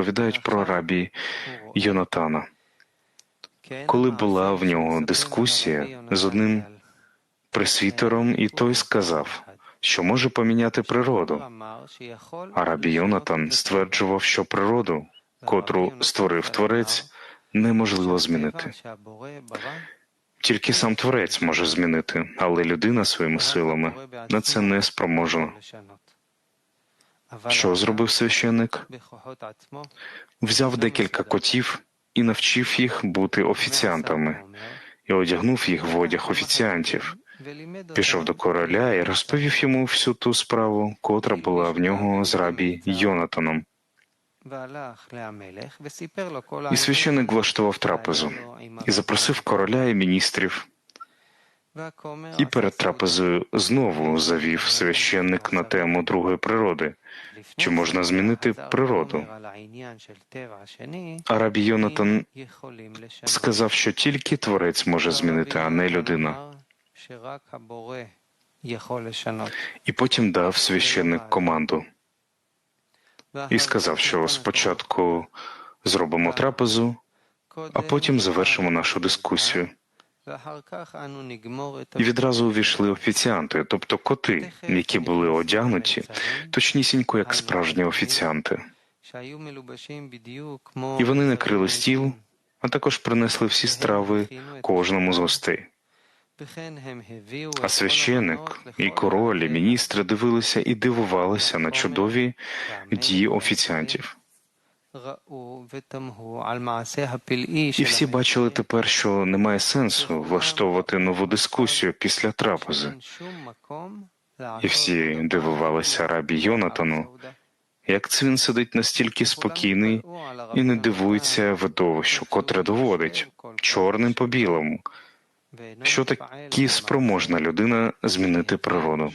розповідають про рабі Йонатана. Коли була в нього дискусія з одним пресвітером, і той сказав, що може поміняти природу. А рабі Йонатан стверджував, що природу, котру створив творець, неможливо змінити. Тільки сам творець може змінити, але людина своїми силами на це не спроможна. Що зробив священник? Взяв декілька котів і навчив їх бути офіціантами, і одягнув їх в одяг офіціантів. Пішов до короля і розповів йому всю ту справу, котра була в нього з рабі Йонатаном. І священик влаштував трапезу і запросив короля і міністрів. І перед трапезою знову завів священник на тему другої природи, чи можна змінити природу. А Йонатан сказав, що тільки творець може змінити, а не людина. І потім дав священник команду і сказав, що спочатку зробимо трапезу, а потім завершимо нашу дискусію. І відразу увійшли офіціанти, тобто коти, які були одягнуті, точнісінько як справжні офіціанти. І вони накрили стіл, а також принесли всі страви кожному з гостей. А священик, і король, і міністри дивилися і дивувалися на чудові дії офіціантів. І всі бачили тепер, що немає сенсу влаштовувати нову дискусію після трапези. І всі дивувалися рабі Йонатану, як це він сидить настільки спокійний і не дивується видовищу, котре доводить чорним по білому, що такі спроможна людина змінити природу.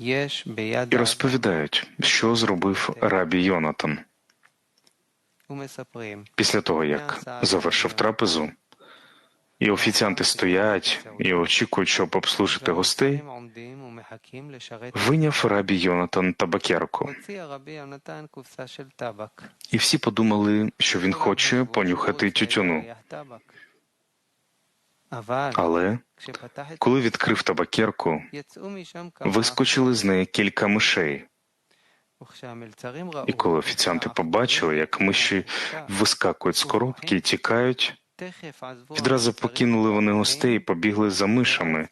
І розповідають, що зробив рабі Йонатан. Після того, як завершив трапезу, і офіціанти стоять і очікують, щоб обслужити гостей, виняв рабі Йонатан табакерку. І всі подумали, що він хоче понюхати тютюну. Але коли відкрив табакерку, вискочили з неї кілька мишей. І коли офіціанти побачили, як миші вискакують з коробки і тікають, відразу покинули вони гостей і побігли за мишами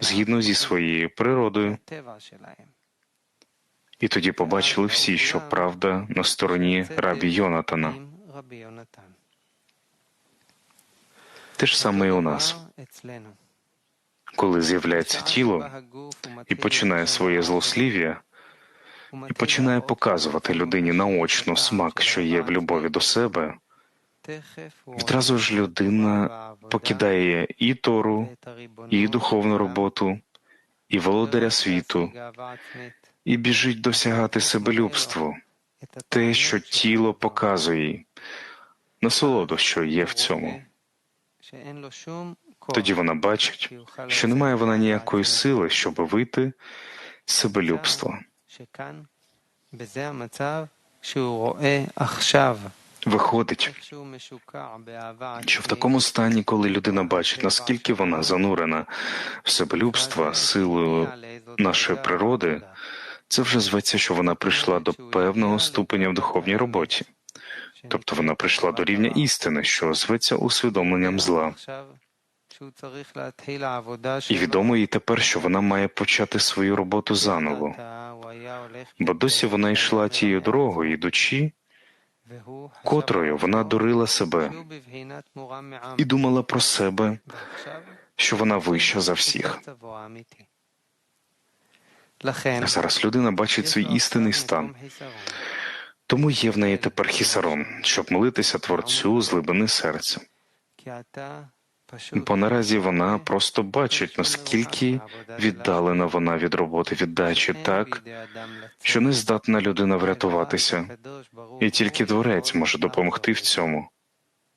згідно зі своєю природою. І тоді побачили всі, що правда на стороні рабі Йонатана. Те ж саме і у нас. Коли з'являється тіло і починає своє злослів'я, і починає показувати людині наочно смак, що є в любові до себе, відразу ж людина покидає і Тору, і духовну роботу, і володаря світу, і біжить досягати себелюбству, те, що тіло показує, насолоду, що є в цьому. Тоді вона бачить, що немає вона ніякої сили, щоб вийти з себелюбства. Виходить, що в такому стані, коли людина бачить, наскільки вона занурена в себелюбство силою нашої природи, це вже зветься, що вона прийшла до певного ступеня в духовній роботі, тобто вона прийшла до рівня істини, що зветься усвідомленням зла. І відомо їй тепер, що вона має почати свою роботу заново, бо досі вона йшла тією дорогою, ідучи, котрою вона дурила себе і думала про себе, що вона вища за всіх. Зараз людина бачить свій істинний стан. Тому є в неї тепер хісарон, щоб молитися творцю з глибини серця. Бо наразі вона просто бачить, наскільки віддалена вона від роботи віддачі, так що не здатна людина врятуватися, і тільки творець може допомогти в цьому.